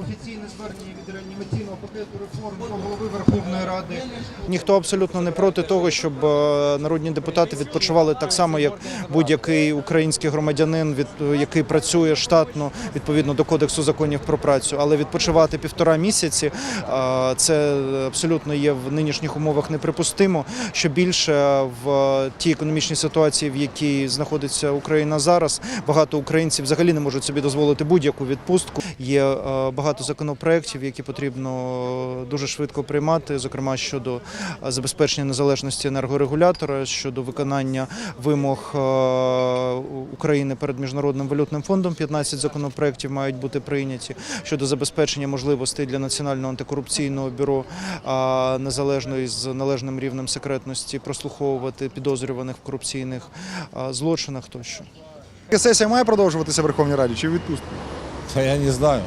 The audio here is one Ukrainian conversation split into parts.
офіційне звернення від реанімаційного пакету реформ до голови Верховної Ради. Ніхто абсолютно не проти того, щоб е, народні депутати відпочивали так само, як будь-який український громадянин, від який працює штатно відповідно до кодексу законів про працю. Але відпочивати півтора місяці е, це абсолютно є в нинішніх умовах неприпустимо. Що більше в тій економічній ситуації, в якій знаходиться Україна зараз, багато українців взагалі не можуть собі дозволити будь-яку відпустку. Є е, багато законопроєктів, які потрібно дуже швидко приймати, зокрема щодо е, забезпечення незалежності енергорегулятора, щодо виконання вимог е, України перед міжнародним валютним фондом. 15 законопроєктів мають бути прийняті щодо забезпечення можливостей для національного антикорупційного бюро незалежно і з належним рівнем секретності прослуховувати підозрюваних в корупційних злочинах тощо. Сесія має продовжуватися в Верховній Раді чи відпустку? Та я не знаю.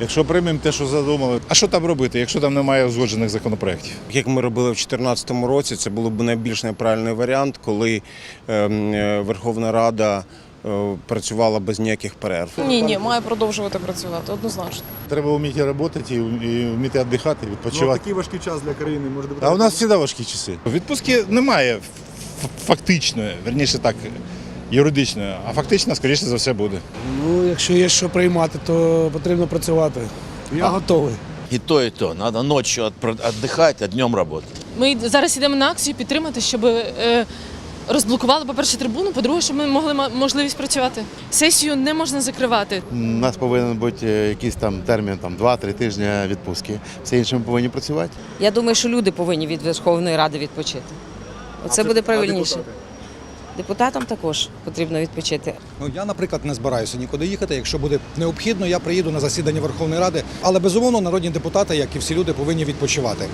Якщо приймемо те, що задумали, а що там робити, якщо там немає узгоджених законопроєктів? Як ми робили в 2014 році, це було б найбільш неправильний варіант, коли ем, е, Верховна Рада е, працювала без ніяких перерв. Ні, ні, має продовжувати працювати однозначно. Треба вміти працювати і вміти віддихати, Ну, відпочивати. такий важкий час для країни може бути. А у нас завжди важкі часи. Відпустки немає фактично, верніше так, юридично, а фактично, скоріше за все, буде. Ну, якщо є що приймати, то потрібно працювати. Я готовий. И то, и то. Надо ночью отпро- отдыхать, а днем работать. Ми зараз йдемо на акцію підтримати, щоб е, розблокували, по-перше, трибуну, по-друге, щоб ми могли можливість працювати. Сесію не можна закривати. У нас повинен бути е, якийсь там термін, там 2-3 тижні відпустки. Все інше ми повинні працювати. Я думаю, що люди повинні від Верховної Ради відпочити. Оце буде правильніше. Депутатам також потрібно відпочити. Ну я, наприклад, не збираюся нікуди їхати. Якщо буде необхідно, я приїду на засідання Верховної Ради. Але безумовно, народні депутати, як і всі люди, повинні відпочивати.